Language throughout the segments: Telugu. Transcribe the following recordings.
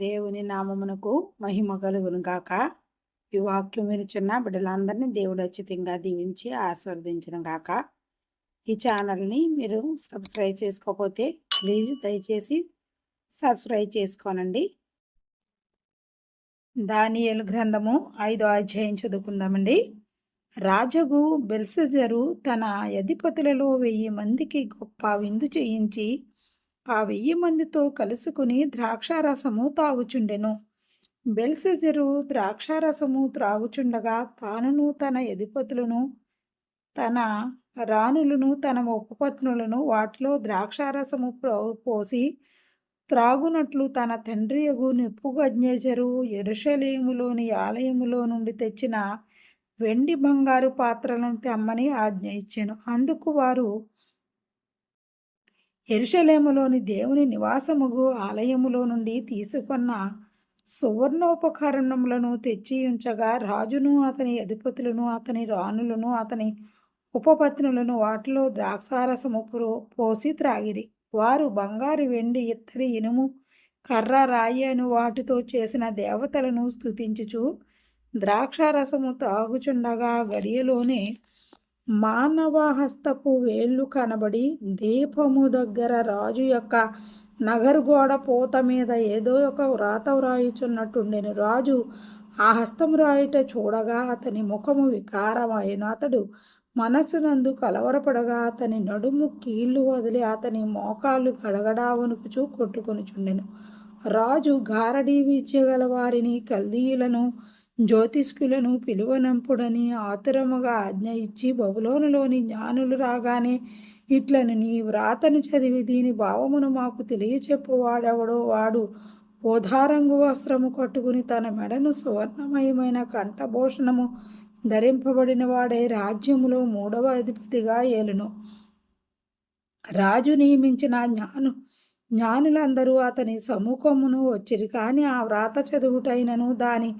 దేవుని నామమునకు మహిమ కలుగును గాక. ఈ వాక్యం వినుచున్న బిడ్డలందరినీ దేవుడు అచ్చితంగా దీవించి ఆస్వాదించిన గాక. ఈ ఛానల్ని మీరు సబ్స్క్రైబ్ చేసుకోకపోతే ప్లీజ్ దయచేసి సబ్స్క్రైబ్ చేసుకోనండి. దానియలు గ్రంథము ఐదో అధ్యాయం చదువుకుందామండి. రాజగు బెల్సెజరు తన అధిపతులలో వెయ్యి మందికి గొప్ప విందు చేయించి ఆ వెయ్యి మందితో కలుసుకుని ద్రాక్షారసము తాగుచుండెను. బెల్సెజరు ద్రాక్షారసము త్రాగుచుండగా తానును తన ఎదిపతులను తన రాణులను తన ఉపపత్నులను వాటిలో ద్రాక్షారసము పోసి త్రాగునట్లు తన తండ్రి యగు నిప్పుగజ్ఞేజరు ఎరుషలేములోని ఆలయములో నుండి తెచ్చిన వెండి బంగారు పాత్రలను తెమ్మని ఆజ్ఞ ఇచ్చాను. అందుకు వారు ఎరుషలేములోని దేవుని నివాసముగు ఆలయములో నుండి తీసుకున్న సువర్ణోపకరణములను తెచ్చి ఉంచగా రాజును అతని అధిపతులను అతని రాణులను అతని ఉపపత్నులను వాటిలో ద్రాక్షారసము పోసి త్రాగిరి. వారు బంగారు వెండి ఇత్తడి ఇనుము కర్ర రాయి అని వాటితో చేసిన దేవతలను స్తుతించుచు ద్రాక్షారసము తాగుచుండగా గడియలోనే మానవ హస్తపు వేళ్ళు కనబడి దీపము దగ్గర రాజు యొక్క నగరు గోడ పూత మీద ఏదో ఒక వ్రాత వ్రాయుచున్నట్టుండెను. రాజు ఆ హస్తం రాయుట చూడగా అతని ముఖము వికారమైన అతడు మనస్సునందు కలవరపడగా అతని నడుము కీళ్ళు వదిలి అతని మోకాళ్ళు గడగడా వణుకుచూ కొట్టుకొనుచుండెను. రాజు గారడీ విద్యగల వారిని కల్దీయులను జ్యోతిష్కులను పిలువనంపుడని ఆతురముగా ఆజ్ఞ ఇచ్చి బబులోనులోని జ్ఞానులు రాగానే ఇట్లను నీ వ్రాతను చదివి దీని భావమును మాకు తెలియచెప్పువాడెవడో వాడు. ఓధారంగు వస్త్రము కట్టుకుని తన మెడను సువర్ణమయమైన కంఠభూషణము ధరింపబడిన వాడే రాజ్యములో మూడవ అధిపతిగా ఏలును. రాజు నియమించిన జ్ఞాను జ్ఞానులందరూ అతని సముఖమును వచ్చిరి కానీ ఆ వ్రాత చదువుటైనను దాని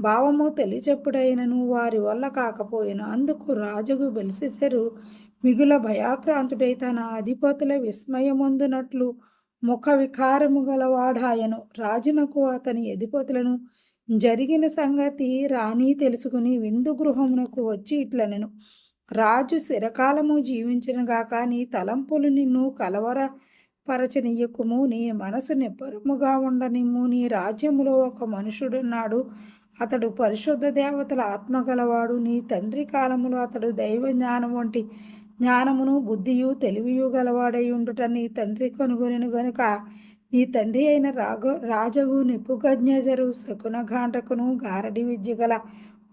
భావము తెలియచెప్పుడైనను వారి వల్ల కాకపోయిన. అందుకు రాజుకు బెలిసెసరు మిగుల భయాక్రాంతుడై తన అధిపతుల విస్మయమొందునట్లు ముఖ వికారము గలవాడాయను. రాజునకు అతని అధిపతులను జరిగిన సంగతి రాణి తెలుసుకుని విందు గృహమునకు వచ్చి ఇట్లనెను. రాజు శిరకాలము జీవించినగాక నీ తలంపులు నిన్ను కలవర పరచనీయకుము నీ మనసు నిబ్బరముగా ఉండనిమ్ము. నీ రాజ్యములో ఒక మనుషుడున్నాడు. అతడు పరిశుద్ధ దేవతల ఆత్మ గలవాడు. నీ తండ్రి కాలములో అతడు దైవ జ్ఞానం వంటి జ్ఞానమును బుద్ధియు తెలివియు గలవాడై ఉండుట నీ తండ్రి కనుగొనెను గనుక. నీ తండ్రి అయిన రాగ రాజగు నిపుగజ్ఞజరు శకునఘాంటకును గారడి విద్య గల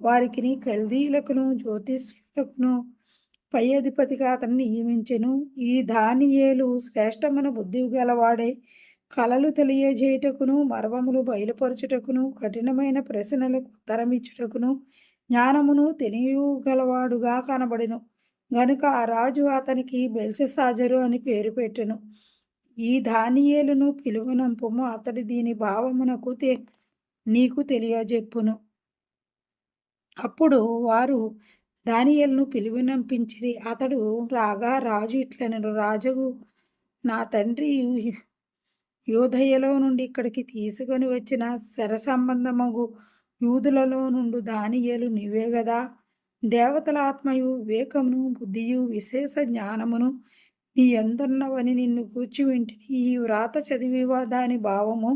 వారికిని కల్దీయులకును జ్యోతిష్యులకును పై అధిపతిగా అతన్ని నియమించెను. ఈ దానియేలు శ్రేష్టమైన బుద్ధి గలవాడే కళలు తెలియజేయుటకును మర్మములు బయలుపరచుటకును కఠినమైన ప్రశ్నలకు ఉత్తరమిచ్చుటకును జ్ఞానమును తెలియగలవాడుగా కనబడెను. గనుక ఆ రాజు అతనికి బెల్సెసాజరు అని పేరు పెట్టెను. ఈ దానియేలును పిలువనంపము అతడి దీని భావమునకు తె నీకు తెలియజెప్పును. అప్పుడు వారు దానియేలును పిలువనంపించిరి. అతడు రాగా రాజు ఇట్లనెను. రాజుకు నా తండ్రి యూధయ్యలో నుండి ఇక్కడికి తీసుకొని వచ్చిన శరసంబంధమగు యూదులలో నుండి దానియేలు నీవే గదా. దేవతల ఆత్మయు వివేకమును బుద్ధియు విశేష జ్ఞానమును నీ ఎందున్నవని నిన్ను కూర్చి వింటిని ఈ వ్రాత చదివివా దాని భావము?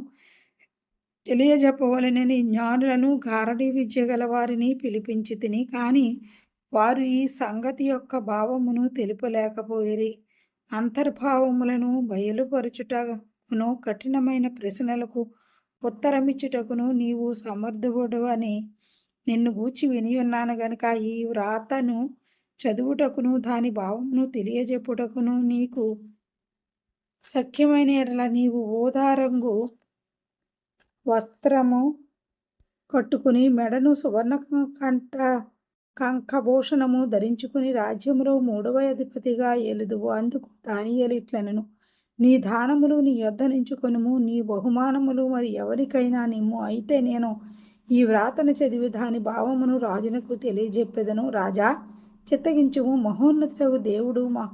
తెలియజెప్పవలనని జ్ఞానులను గారడీ విద్య గల వారిని పిలిపించి తిని కానీ వారు ఈ సంగతి యొక్క భావమును తెలుపలేకపోయిరి. అంతర్భావములను బయలుపరచుటకును కఠినమైన ప్రశ్నలకు ఉత్తరమిచ్చుటకును నీవు సమర్థుడు అని నిన్ను గూర్చి వినియున్నాను గనుక ఈ వ్రాతను చదువుటకును దాని భావమును తెలియజెప్పుటకును నీకు సఖ్యమైన ఎడల నీవు ఓదారంగు వస్త్రము కట్టుకుని మెడను సువర్ణ కంఠ కంకభూషణము ధరించుకుని రాజ్యంలో మూడవ అధిపతిగా ఎలుదువు అందుకు దానియేలు ఇట్లనెను. నీ దానములు నీ యొద్ద నించుకొనుము నీ బహుమానములు మరి ఎవరికైనా నిమ్ము. అయితే నేను ఈ వ్రాతను చదివి దాని భావమును రాజునకు తెలియజెప్పెదను. రాజా చిత్తగించుము. మహోన్నతుడగు దేవుడు మా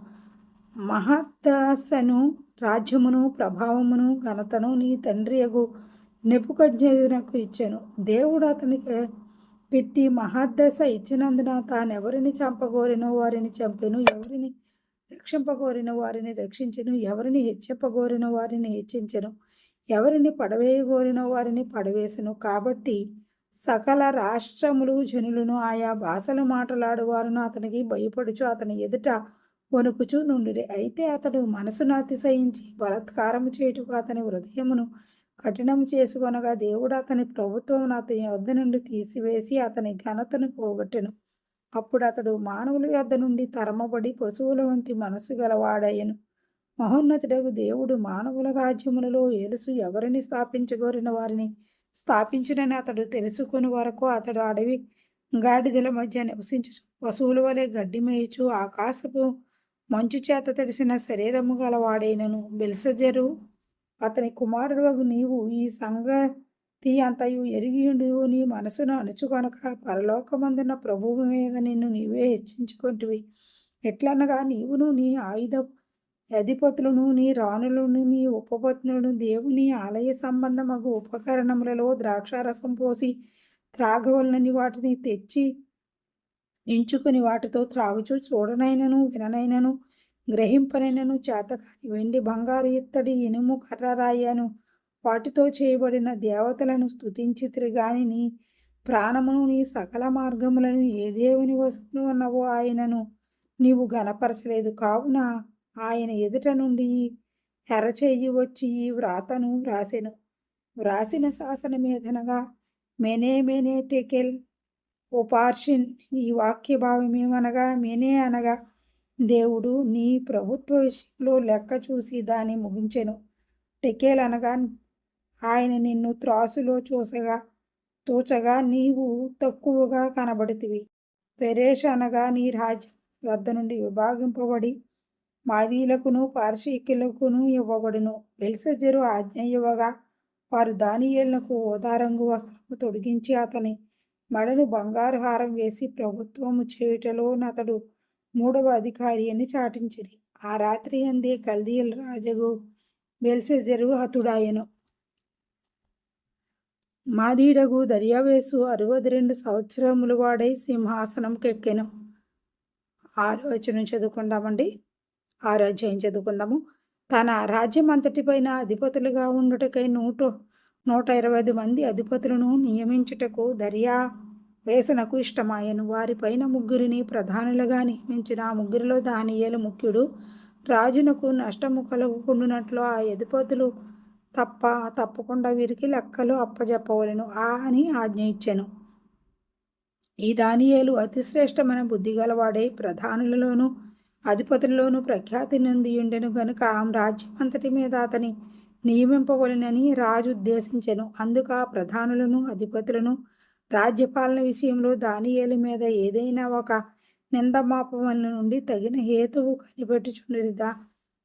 మహత్తాసను రాజ్యమును ప్రభావమును ఘనతను నీ తండ్రియగు నెప్పుకొజ్ఞకు ఇచ్చాను. దేవుడు అతనికి పెట్టి మహాదశ ఇచ్చినందున తానెవరిని చంపగోరినో వారిని చంపెను. ఎవరిని రక్షింపగోరిన వారిని రక్షించను. ఎవరిని హెచ్చింపగోరిన వారిని హెచ్చించను. ఎవరిని పడవేయగోరిన వారిని పడవేసెను. కాబట్టి సకల రాష్ట్రములు జనులను ఆయా భాషలు మాట్లాడువారును. అతనికి భయపడుచు అతని ఎదుట వణుకుచు నుండి అయితే అతడు మనసును అతిశయించి బలత్కారం చేయుటకు అతని హృదయమును కఠినం చేసుకొనగా దేవుడు అతని ప్రభుత్వం అతని వద్ద నుండి తీసివేసి అతని ఘనతను పోగొట్టెను. అప్పుడు అతడు మానవుల యొద్ద నుండి తరమబడి పశువుల వంటి మనసు గలవాడయ్యను. మహోన్నతుడగు దేవుడు మానవుల రాజ్యములలో ఏలుసు ఎవరిని స్థాపించగోరిన వారిని స్థాపించినని అతడు తెలుసుకుని వరకు అతడు అడవి గాడిదల మధ్య నివసించు పశువుల వలె గడ్డి మేయచు ఆకాశపు మంచు చేత తెలిసిన శరీరము గలవాడైనను బెల్సజరు అతని కుమారుడు నీవు ఈ సంగతి అంతయు ఎరిగియుడు నీ మనసును అణుచుకొనక పరలోకమందున్న ప్రభువు మీద నిన్ను నీవే హెచ్చించుకుంటువి. ఎట్లనగా నీవును నీ ఆయుధ అధిపతులను నీ రాణులను నీ ఉపపత్నులను దేవుని ఆలయ సంబంధమగు ఉపకరణములలో ద్రాక్షారసం పోసి త్రాగవలనని వాటిని తెచ్చి ఎంచుకుని వాటితో త్రాగుచు చూడనైనను విననైనను గ్రహింపనైనను చేతకాని వెండి బంగారు ఇత్తడి ఇనుము కర్రరాయను వాటితో చేయబడిన దేవతలను స్థుతించితిరి గాని నీ ప్రాణమును నీ సకల మార్గములను ఏ దేవుని వస్తువు ఉన్నవో ఆయనను నీవు గనపరచలేదు కావున ఆయన ఎదుట నుండి ఎరచేయి వచ్చి ఈ వ్రాతను వ్రాసెను. వ్రాసిన శాసనమేదనగా మెనే మెనే టెకెల్ ఉపార్షిన్ ఈ వాక్య భావమేమనగా మెనే అనగా దేవుడు నీ ప్రభుత్వ విషయంలో లెక్క చూసి దాన్ని ముగించెను. టెకేల్ అనగా ఆయన నిన్ను త్రాసులో చూసగా తోచగా నీవు తక్కువగా కనబడితివి. పెరేష్ అనగా నీ రాజ్యం వద్ద నుండి విభాగింపబడి మాదీలకును పార్షికులకును ఇవ్వబడును. బెల్సెజరు ఆజ్ఞ ఇవ్వగా వారు దానియేళ్ళకు ఓదారంగు వస్త్రము తొడిగించి అతని మడను బంగారు హారం వేసి ప్రభుత్వము చేయుటలో అతడు మూడవ అధికారి అని చాటించిరి. ఆ రాత్రి అందే కల్దీయుల రాజగు బెల్సెజరు హతుడాయను. మాదీడగు దర్యావేసు అరవది రెండు సంవత్సరములు వాడై సింహాసనంకెక్కెను ఆలోచన చదువుకుందామండి. ఆరోగ్యం చదువుకుందాము. తన రాజ్యం అంతటిపైన అధిపతులుగా ఉండుటకై నూట నూట ఇరవై మంది అధిపతులను నియమించుటకు దర్యా వేసనకు ఇష్టమాయను. వారిపైన ముగ్గురిని ప్రధానులుగా నియమించిన ఆ ముగ్గురిలో దానియేలు ముఖ్యుడు. రాజునకు నష్టము కలుగుకుండునట్లు ఆ అధిపతులు తప్ప తప్పకుండా వీరికి లెక్కలు అప్పజెప్పవలను. ఆ అని ఆజ్ఞ ఇచ్చాను. ఈ దానియేలు అతి శ్రేష్టమైన బుద్ధి గలవాడై ప్రధానులలోనూ అధిపతుల్లోనూ ప్రఖ్యాతి ఉండెను గనుక ఆ రాజ్యం అంతటి మీద అతని నియమింపవలనని రాజు ఉద్దేశించెను. అందుక ఆ ప్రధానులను అధిపతులను రాజ్యపాలన విషయంలో దానియేలు మీద ఏదైనా ఒక నిందమాపమల నుండి తగిన హేతువు కనిపెట్టుచుండిరిదా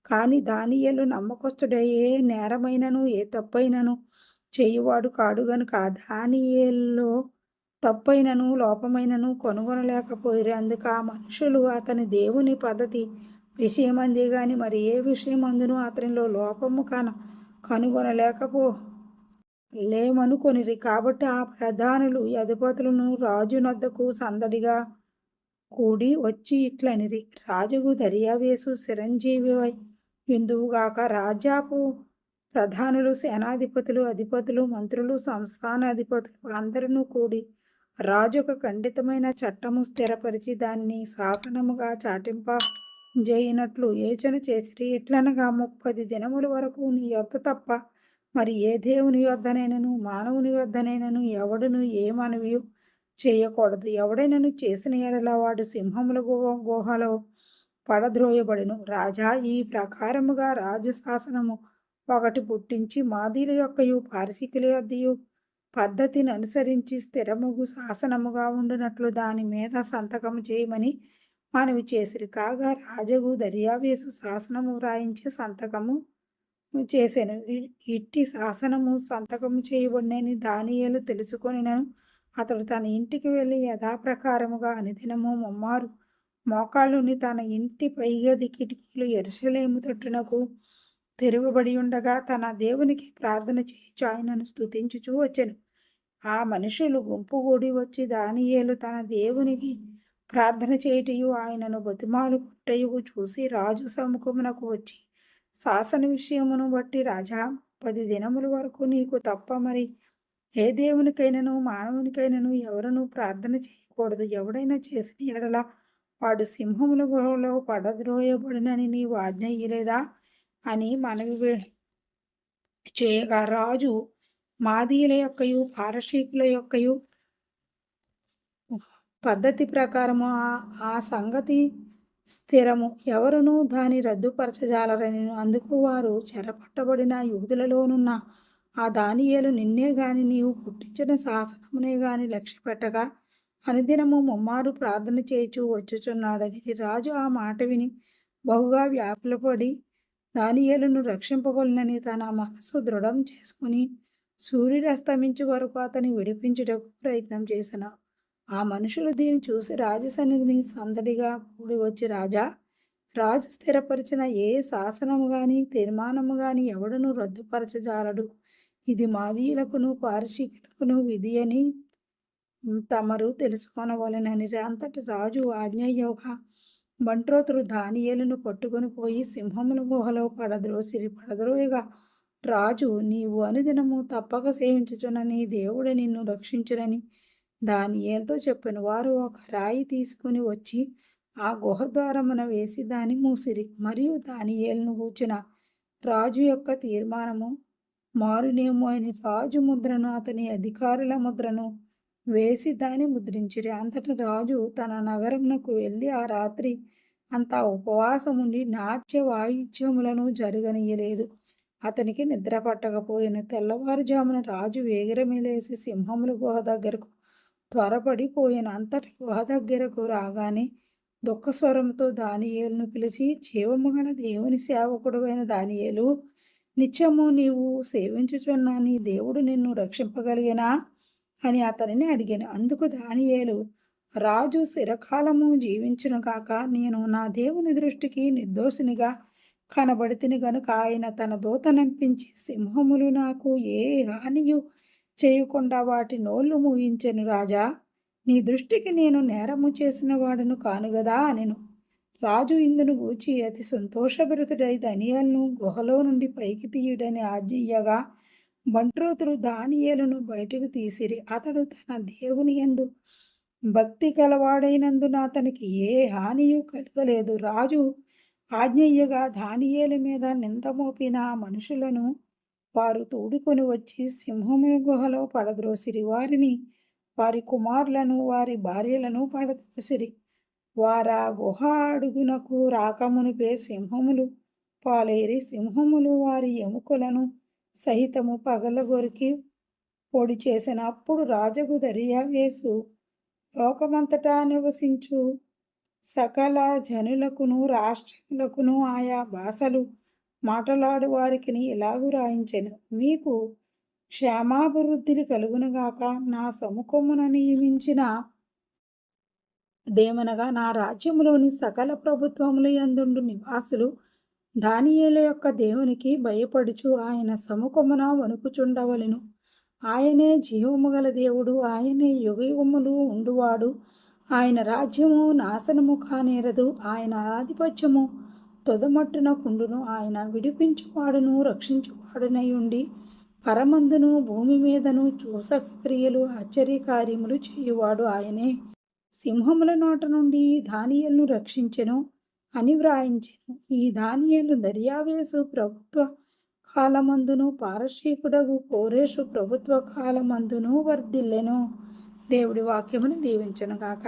కానీ దానియలు నమ్మకస్తుడయ్యే ఏ నేరమైనను ఏ తప్పైనను చేయువాడు కాడు గనుక దానియల్లో తప్పైనను లోపమైనను కనుగొనలేకపోయారు. అందుక ఆ మనుషులు అతని దేవుని పద్ధతి విషయమంది గాని మరి ఏ విషయమందును అతనిలో లోపము కాన కనుగొనలేకపో లేమనుకొనిరి. కాబట్టి ఆ ప్రధానులు అధిపతులను రాజునొద్దకు సందడిగా కూడి వచ్చి ఇట్లనిరి. రాజుకు దర్యావేసు చిరంజీవి విందువుగాక రాజాపు ప్రధానులు సేనాధిపతులు అధిపతులు మంత్రులు సంస్థాన అధిపతులు అందరూ కూడి రాజు ఒక ఖండితమైన చట్టము స్థిరపరిచి దాన్ని శాసనముగా చాటింప చేయనట్లు యోచన చేసిరి. ఎట్లనగా ముప్పది దినముల వరకు నీ యొద్ద తప్ప మరి ఏ దేవుని యొద్దనైనను మానవుని యొద్దనైనను ఎవడును ఏ మనవి చేయకూడదు. ఎవడైనను చేసిన ఎడల వాడు సింహముల గుహలో పడద్రోయబడును. రాజా ఈ ప్రకారముగా రాజు శాసనము ఒకటి పుట్టించి మాదీల యొక్కయు పారసికుల యొద్దయు పద్ధతిని అనుసరించి స్థిరముగు శాసనముగా ఉండినట్లు దాని మీద సంతకము చేయమని మనవి చేసిరి. కాగా రాజగు దర్యావేసు శాసనము వ్రాయించి సంతకము చేశాను ఇట్టి శాసనము సంతకము చేయబడినని దానియలు తెలుసుకొనినను. అతడు తన ఇంటికి వెళ్ళి యథాప్రకారముగా అనుదినము ముమ్మారు మోకాళ్ళుని తన ఇంటి పైగది కిటికీలు ఎరుసలేము తట్టునకు తెరవబడి ఉండగా తన దేవునికి ప్రార్థన చేయించు ఆయనను స్థుతించుచూ వచ్చెను. ఆ మనుషులు గుంపుగూడి వచ్చి దానియేలు తన దేవునికి ప్రార్థన చేయటయు ఆయనను బతిమాలు కొట్టయు చూసి రాజు సముఖమునకు వచ్చి శాసన విషయమును బట్టి రాజా పది దినముల వరకు నీకు తప్ప మరి ఏ దేవునికైనాను మానవునికైనాను ఎవరను ప్రార్థన చేయకూడదు. ఎవడైనా చేసిన ఎడల వాడు సింహముల గుహలో పడద్రోయబడినని నీవు ఆజ్ఞ ఇయ్యలేదా? అని మనవి చేయగా రాజు మాదీయుల యొక్కయు పారశీకుల యొక్కయు పద్ధతి ప్రకారము ఆ సంగతి స్థిరము. ఎవరునూ దాని రద్దుపరచజాలరని అందుకు వారు చెరపట్టబడిన యూదులలోనున్న ఆ దానియేలు నిన్నే గాని నీవు పుట్టించిన శాసనమునే గాని లక్ష్యపెట్టగా అనుదినము ముమ్మారు ప్రార్థన చేయుచు వచ్చుచున్నాడని రాజు ఆ మాట విని బహుగా వ్యాపులపడి దానియేలును రక్షింపవలనని తన మనసు దృఢం చేసుకుని సూర్యుడు అస్తమించు వరకు అతని విడిపించుటకు ప్రయత్నం చేసిన. ఆ మనుషులు దీన్ని చూసి రాజసన్నిధిని సందడిగా కూడి వచ్చి రాజా రాజు స్థిరపరిచిన ఏ శాసనము గాని తీర్మానము గాని ఎవడను రద్దుపరచజాలడు. ఇది మాదీయులకును పార్షికులకును విధి అని తమరు తెలుసుకొనవలనని అంతటి రాజు ఆజ్ఞయోగ. బంట్రోతులు దానియేలును పట్టుకొని పోయి సింహముల గుహలో పడద్రోసిరి పడద్రోయగా రాజు నీవు అనుదినము తప్పక సేవించుచునని దేవుడు నిన్ను రక్షించునని దానియేలతో చెప్పిన. వారు ఒక రాయి తీసుకుని వచ్చి ఆ గుహ ద్వారమున వేసి దాని మూసిరి. మరియు దానియేలును కూర్చిన రాజు యొక్క తీర్మానము మారునేమో అని. రాజు ముద్రను అతని అధికారుల ముద్రను వేసి దాన్ని ముద్రించిరి. అంతటి రాజు తన నగరమునకు వెళ్ళి ఆ రాత్రి అంతా ఉపవాసం ఉండి నాట్య వాయిద్యములను జరగనీయలేదు. అతనికి నిద్ర పట్టకపోయిన తెల్లవారుజామున రాజు వేగిరమిలేసి సింహముల గుహ దగ్గరకు త్వరపడిపోయిన అంతటి గుహ దగ్గరకు రాగానే దుఃఖస్వరంతో దానియేలును పిలిచి జీవము గల దేవుని సేవకుడు అయిన దానియేలు నిత్యము నీవు సేవించుచున్న నీ దేవుడు నిన్ను రక్షింపగలిగినా? అని అతనిని అడిగాను. అందుకు దానియేలు రాజు శిరకాలము జీవించునుగాక నేను నా దేవుని దృష్టికి నిర్దోషినిగా కనబడితిని గనుక ఆయన తన దూతనంపించి సింహములు నాకు ఏ హానియు చేయకుండా వాటి నోళ్ళు మూయించెను రాజా. నీ దృష్టికి నేను నేరము చేసిన వాడును కానుగదా అనెను. రాజు ఇందును గూచి అతి సంతోషభరితుడై ధనియాలను గుహలో నుండి పైకి తీయుడని ఆజ్ఞయ్యగా బంట్రోతులు దానియేలును బయటకు తీసిరి. అతడు తన దేవుని ఎందు భక్తి కలవాడైనందున అతనికి ఏ హానియు కలగలేదు. రాజు ఆజ్ఞయ్యగా దానియేల మీద నిందమోపిన మనుషులను వారు తోడుకొని వచ్చి సింహము గుహలో పడద్రోసిరి. వారిని వారి కుమారులను వారి భార్యలను పడద్రోసిరి. వారా గుహ అడుగునకు రాకమునిపే సింహములు పాలేరి. సింహములు వారి ఎముకలను సహితము పగలగొరికి పొడి చేసిన. అప్పుడు రాజగు దర్యావేసు లోకమంతటా నివసించు. సకల జనులకును రాష్ట్రములకును ఆయా భాషలు మాటలాడు వారికి ఇలాగు రాయించెను. మీకు క్షేమాభివృద్ధిని కలుగునుగాక నా సముఖమున నియమించిన దేమనగా నా రాజ్యములోని సకల ప్రభుత్వములు ఎందుండు నివాసులు దానియేల యొక్క దేవునికి భయపడుచు ఆయన సముఖమున వణుకుచుండవలెను. ఆయనే జీవము గల దేవుడు ఆయనే యుగయుగములు ఉండువాడు. ఆయన రాజ్యము నాశనము కానేరదు ఆయన ఆధిపత్యము తొదమట్టున కుండును. ఆయన విడిపించువాడును రక్షించువాడునై ఉండి పరమందును భూమి మీదను చూసక క్రియలు ఆశ్చర్యకార్యములు చేయువాడు ఆయనే. సింహముల నోట నుండి ధాన్యాలను రక్షించెను. అని వ్రాయించెను. ఈ ధాన్యాలు దర్యావేసు ప్రభుత్వ కాలమందును పారశీకుడగు కోరేషు ప్రభుత్వ కాలమందును వర్ధిల్లెను. దేవుడి వాక్యమును దీవించను గాక.